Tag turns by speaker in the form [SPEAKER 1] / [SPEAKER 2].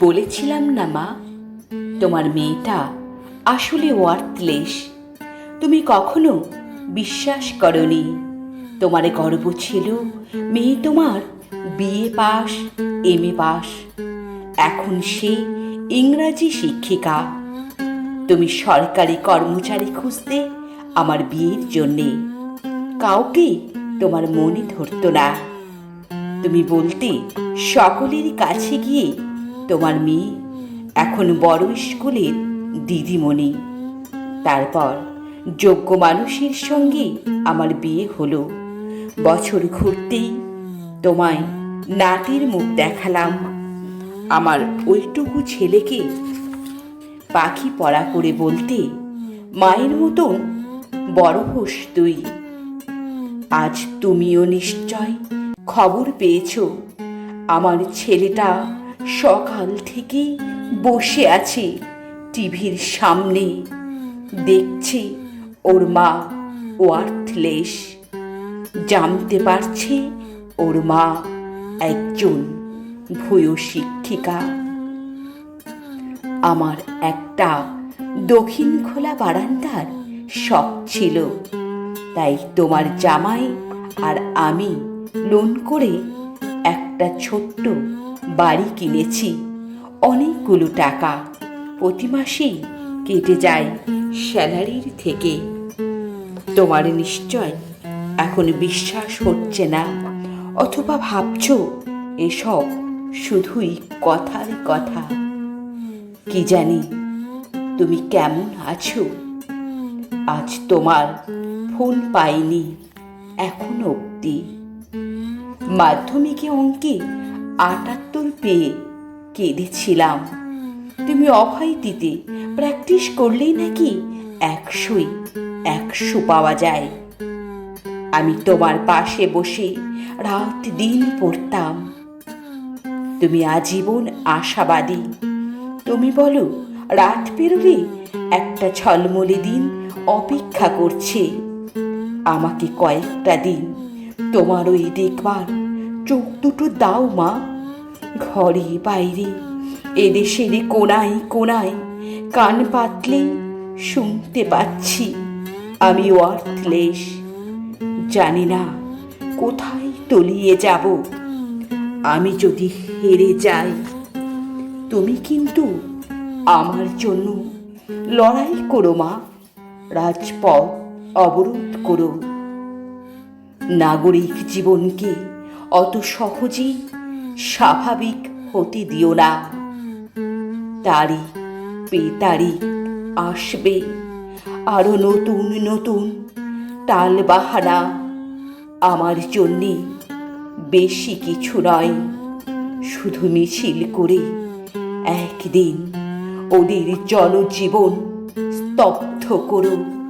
[SPEAKER 1] বলেছিলাম না মা, তোমার মেয়েটা আসলে ওয়ার্থলেস তুমি কখনো বিশ্বাস করনি। তোমার গর্ব ছিল মেয়ে তোমার BA pass M A pass. এখন সে ইংরাজি শিক্ষিকা। তুমি সরকারি কর্মচারী খুঁজতে আমার বিয়ের জন্যে। কাউকে তোমার মনে ধরতো না। তুমি বলতে সকলের কাছে গিয়ে তোমার মেয়ে এখন বড় স্কুলের দিদিমণি। তারপর যোগ্য মানুষের সঙ্গে আমার বিয়ে হলো। বছর ঘুরতেই তোমায় নাতির মুখ দেখালাম। আমার ওইটুকু ছেলেকে পাখি পড়া করে বলতে, মায়ের মতন বড় হোস তুই। আজ তুমিও নিশ্চয় খবর পেয়েছ। আমার ছেলেটা সকাল থেকে বসে আছে টিভির সামনে। দেখছে ওর মা ওয়ার্থলেস জানতে পারছে ওর মা একজন ভূয় শিক্ষিকা। আমার একটা দক্ষিণ খোলা বারান্দার শখ ছিল। তাই তোমার জামাই আর আমি লোন করে একটা ছোট্ট বাড়ি কিনেছি। অনেকগুলো টাকা প্রতি মাসেই কেটে যায় স্যালারির থেকে। তোমার নিশ্চয় এখন বিশ্বাস হচ্ছে না? অথবা ভাবছ এসব শুধুই কথার কথা? কি জানি, তুমি কেমন আছো? আজ তোমার ফোন পাইনি এখন অবধি। মাধ্যমিকে অঙ্কে আটাত্তর পেয়ে কেঁদেছিলাম। তুমি অভয় দিতে প্র্যাকটিস করলেই নাকি একশোই, একশো পাওয়া যায়। আমি তোমার পাশে বসে রাত দিন পড়তাম। তুমি আজীবন আশাবাদী। তুমি বলো, রাত পেরোলে একটা ছলমলে দিন অপেক্ষা করছে। আমাকে কয়েকটা দিন তোমার ওই দেখবার চোখ দুটো দাও, মা। ঘরে বাইরে, এদেশের কোনায় কোনায় কান পাতলে শুনতে পাচ্ছি আমি ওয়ার্থলেস। জানি না কোথায় তলিয়ে যাব। আমি যদি হেরে যাই, তুমি কিন্তু আমার জন্য লড়াই করো, মা। রাজপথ অবরোধ করো। নাগরিক জীবনকে অত সহজেই স্বাভাবিক হতে দিও না। তারি পেতারি আসবে আরও নতুন নতুন টাল বাহানা আমার জন্যে বেশি কিছু নয়, শুধু মিছিল করে একদিন ওদের জনজীবন স্তব্ধ করো।